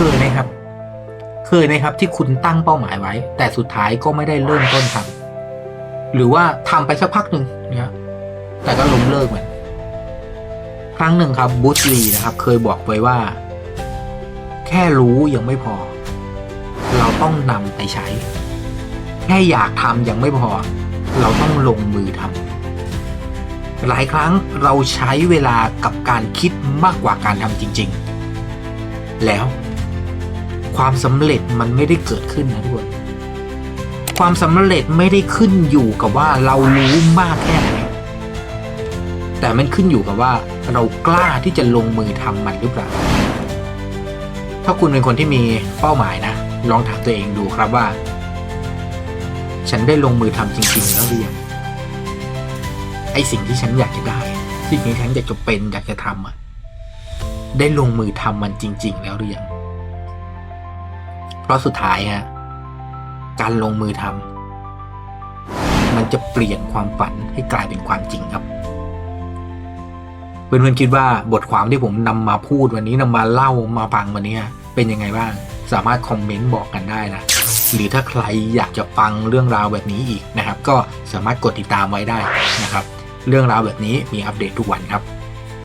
เคยไหมครับ เคยไหมครับ ที่คุณตั้งเป้าหมายไว้ แต่สุดท้ายก็ไม่ได้เริ่มต้นทำหรือว่าทำไปสักพักหนึ่งเนี่ยแต่ก็ล้มเลิกเหมือนครั้งหนึ่งครับบูธลีนะครับ เคยบอกไว้ว่า แค่รู้ยังไม่พอ เราต้องนำไปใช้ แค่อยากทำยังไม่พอ เราต้องลงมือทำหลายครั้งเราใช้เวลากับการคิดมากกว่าการทำจริง ๆ แล้ว ความสำเร็จมันไม่ได้เกิดขึ้นนะทุกคนความสำเร็จไม่ได้ขึ้นอยู่กับว่าเรารู้มากแค่ไหนแต่มันขึ้นอยู่กับว่าเรากล้าที่จะลงมือทำมันหรือเปล่า ถ้าคุณเป็นคนที่มีเป้าหมายนะ ลองถามตัวเองดูครับว่า ฉันได้ลงมือทำจริง ๆ แล้วหรือยังไอสิ่งที่ฉันอยากจะได้ สิ่งที่ฉันอยากจะเป็นอยากจะทำอะได้ลงมือทำมันจริง ๆ แล้วหรือยัง เพราะสุดท้ายฮะการลงมือทำมันจะเปลี่ยนความฝันให้กลายเป็นความจริงครับเพื่อนๆคิดว่าบทความที่ผมนำมาพูดวันนี้นำมาเล่ามาฟังวันนี้เป็นยังไงบ้าง สามารถคอมเมนต์บอกกันได้นะหรือถ้าใครอยากจะฟังเรื่องราวแบบนี้อีกนะครับ ก็สามารถกดติดตามไว้ได้นะครับ เรื่องราวแบบนี้มีอัปเดตทุกวันครับ